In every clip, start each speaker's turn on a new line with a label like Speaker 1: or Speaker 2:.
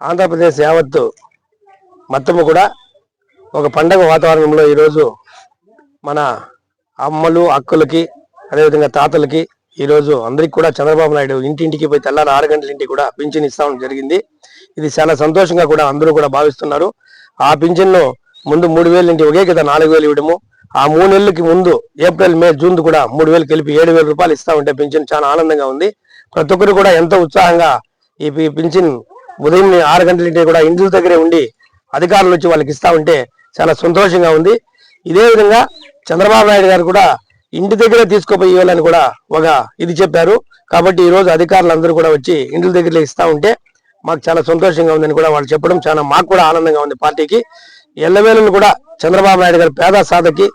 Speaker 1: ఆంధ్రప్రదేశ్ యావత్తు మొత్తము కూడా ఒక పండగ వాతావరణంలో ఈరోజు మన అమ్మలు అక్కలకి అదేవిధంగా తాతలకి ఈరోజు అందరికి కూడా చంద్రబాబు నాయుడు ఇంటింటికి పోయి తెల్లారి ఆరు గంటల ఇంటికి కూడా పింఛన్ ఇస్తామని జరిగింది. ఇది చాలా సంతోషంగా కూడా అందరూ కూడా భావిస్తున్నారు. ఆ పింఛన్ను ముందు మూడు వేలు ఇంటి ఒకే కదా నాలుగు వేలు ఇవ్వడము ఆ మూడు నెలలకి ముందు ఏప్రిల్ మే జూన్ కూడా మూడు వేలు కలిపి ఏడు వేల రూపాయలు ఇస్తా ఉంటే పింఛన్ చాలా ఆనందంగా ఉంది. ప్రతి ఒక్కరు కూడా ఎంతో ఉత్సాహంగా ఈ పింఛన్ ఉదయం ఆరు గంటల ఇంటి కూడా ఇండ్ల దగ్గరే ఉండి అధికారులు వచ్చి వాళ్ళకి ఇస్తా ఉంటే చాలా సంతోషంగా ఉంది. ఇదే విధంగా చంద్రబాబు నాయుడు గారు కూడా ఇంటి దగ్గరే తీసుకుపోయి కూడా ఒక ఇది చెప్పారు. కాబట్టి ఈ రోజు అధికారులు అందరూ కూడా వచ్చి ఇంటి దగ్గర ఇస్తా ఉంటే మాకు చాలా సంతోషంగా ఉందని కూడా వాళ్ళు చెప్పడం చాలా మాకు కూడా ఆనందంగా ఉంది పార్టీకి. ఎల్లవేళను కూడా చంద్రబాబు నాయుడు గారి పేద సాధకి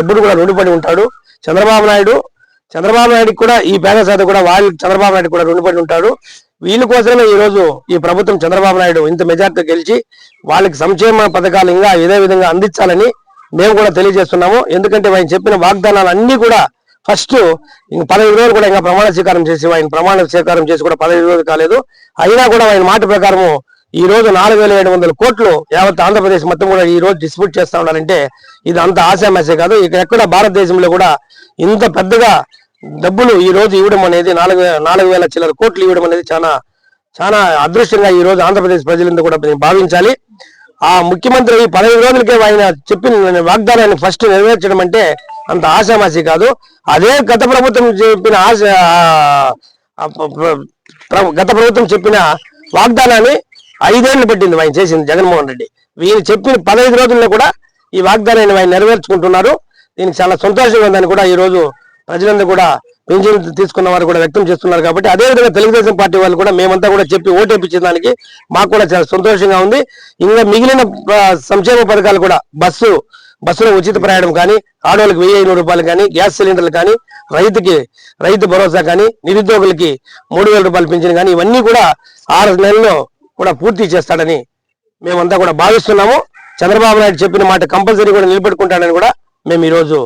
Speaker 1: ఎప్పుడు కూడా రుణపడి ఉంటాడు. చంద్రబాబు నాయుడు చంద్రబాబు నాయుడు కూడా ఈ పేద సాధ కూడా వాళ్ళు చంద్రబాబు నాయుడు కూడా రుణపడి ఉంటాడు. వీళ్ళ కోసమే ఈ రోజు ఈ ప్రభుత్వం చంద్రబాబు నాయుడు ఇంత మెజార్టీ గెలిచి వాళ్ళకి సంక్షేమ పథకాలు ఇంకా ఇదే విధంగా అందించాలని మేము కూడా తెలియజేస్తున్నాము. ఎందుకంటే ఆయన చెప్పిన వాగ్దానాలు అన్నీ కూడా ఫస్ట్ ఇంక పదహైదు రోజులు కూడా ఇంకా ప్రమాణ స్వీకారం చేసి ఆయన ప్రమాణ స్వీకారం చేసి కూడా పదహైదు రోజులు కాలేదు. అయినా కూడా ఆయన మాట ప్రకారము ఈ రోజు నాలుగు వేల ఏడు వందల కోట్లు యావత్ ఆంధ్రప్రదేశ్ మొత్తం కూడా ఈ రోజు డిస్ప్యూట్ చేస్తా ఉన్నారంటే ఇది అంత ఆశామాసే కాదు. ఇక ఎక్కడ భారతదేశంలో కూడా ఇంత పెద్దగా డబ్బులు ఈ రోజు ఇవ్వడం అనేది నాలుగు నాలుగు వేల చిల్లర కోట్లు ఇవ్వడం అనేది చాలా చాలా అదృష్టంగా ఈ రోజు ఆంధ్రప్రదేశ్ ప్రజలందరూ కూడా భావించాలి. ఆ ముఖ్యమంత్రి ఈ పదహైదు రోజులకే ఆయన చెప్పిన వాగ్దానాన్ని ఫస్ట్ నెరవేర్చడం అంటే అంత ఆశామాసి కాదు. అదే గత ప్రభుత్వం చెప్పిన ఆశ గత ప్రభుత్వం చెప్పిన వాగ్దానాన్ని ఐదేళ్ళు పెట్టింది ఆయన చేసింది జగన్మోహన్ రెడ్డి. వీళ్ళు చెప్పిన పదహైదు రోజుల్లో కూడా ఈ వాగ్దానాన్ని ఆయన నెరవేర్చుకుంటున్నారు. దీనికి చాలా సంతోషంగా ఉందని కూడా ఈ రోజు ప్రజలందరూ కూడా పెన్షన్ తీసుకున్న వారు కూడా వ్యక్తం చేస్తున్నారు కాబట్టి అదేవిధంగా తెలుగుదేశం పార్టీ వాళ్ళు కూడా మేమంతా కూడా చెప్పి ఓటేపించిన దానికి మాకు కూడా చాలా సంతోషంగా ఉంది. ఇంకా మిగిలిన సంక్షేమ పథకాలు కూడా బస్సు బస్సులో ఉచిత ప్రయాణం కానీ ఆడవాళ్ళకి వెయ్యి ఐదు రూపాయలు కానీ గ్యాస్ సిలిండర్లు కానీ రైతుకి రైతు భరోసా కానీ నిరుద్యోగులకి మూడు వేల రూపాయలు పింఛన్ కానీ ఇవన్నీ కూడా ఆరు నెలల్లో కూడా పూర్తి చేస్తాడని మేమంతా కూడా భావిస్తున్నాము. చంద్రబాబు నాయుడు చెప్పిన మాట కంపల్సరీ కూడా నిలబెట్టుకుంటాడని కూడా మేము ఈరోజు